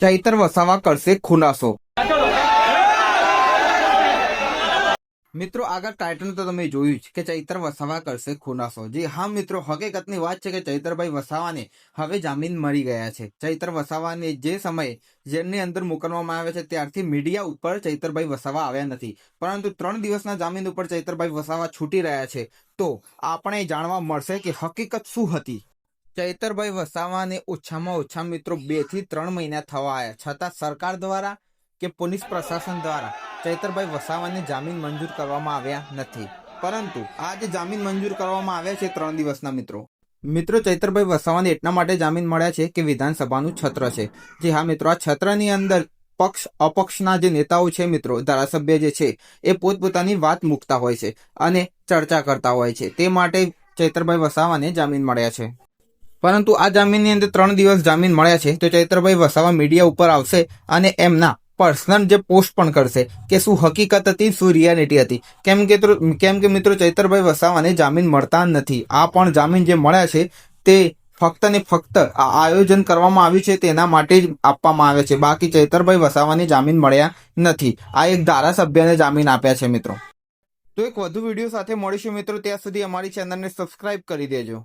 ચૈતર વસાવા કરશે ખુલાસો. મિત્રો, આગળ ટાઇટલ તો તમે જોયું જ કે ચૈતર વસાવા કરશે ખુલાસો. જી હા, મિત્રો, હકીકતની વાત છે કે ચૈતરભાઈ વસાવાને હવે જામીન મળી ગયા છે. ચૈતર વસાવાને જે સમયે જેલની અંદર મોકલવામાં આવે છે, ત્યારથી મીડિયા ઉપર ચૈતરભાઈ વસાવા આવ્યા નથી. પરંતુ ત્રણ દિવસના જામીન ઉપર ચૈતરભાઈ વસાવા છૂટી રહ્યા છે. તો આપણે જાણવા મળશે કે હકીકત શું હતી. ચૈતરભાઈ વસાવાને ઓછામાં ઓછા મિત્રો બેથી ત્રણ મહિના થવા આવ્યા છતાં સરકાર દ્વારા કે પોલીસ પ્રશાસન દ્વારા ચૈતરભાઈ વસાવાને જામીન મંજૂર કરવામાં આવ્યા નથી. પરંતુ આજે જામીન મંજૂર કરવામાં આવ્યા છે ત્રણ દિવસના મિત્રો. મિત્રો, ચૈતરભાઈ વસાવાને એટલા માટે જામીન મળ્યા છે કે વિધાનસભાનું છત્ર છે. જે હા મિત્રો, આ છત્રની અંદર પક્ષ અપક્ષના જે નેતાઓ છે મિત્રો, ધારાસભ્ય જે છે, એ પોતપોતાની વાત મૂકતા હોય છે અને ચર્ચા કરતા હોય છે. તે માટે ચૈતરભાઈ વસાવાને જામીન મળ્યા છે. પરંતુ આ જામીનની અંદર ત્રણ દિવસ જામીન મળ્યા છે, તો ચૈત્રભાઈ વસાવા મીડિયા ઉપર આવશે અને એમના પર્સનલ જે પોસ્ટ પણ કરશે કે શું હકીકત હતી શું રિયાલિટી હતી. કેમ કે કેમ કે મિત્રો ચૈતરભાઈ વસાવાને જામીન મળતા નથી. આ પણ જામીન જે મળ્યા છે, તે ફક્ત ને ફક્ત આ આયોજન કરવામાં આવ્યું છે, તેના માટે જ આપવામાં આવે છે. બાકી ચૈતરભાઈ વસાવાને જામીન મળ્યા નથી. આ એક ધારાસભ્યને જામીન આપ્યા છે મિત્રો. તો એક વધુ વીડિયો સાથે મળીશું મિત્રો. ત્યાં સુધી અમારી ચેનલને સબસ્ક્રાઇબ કરી દેજો.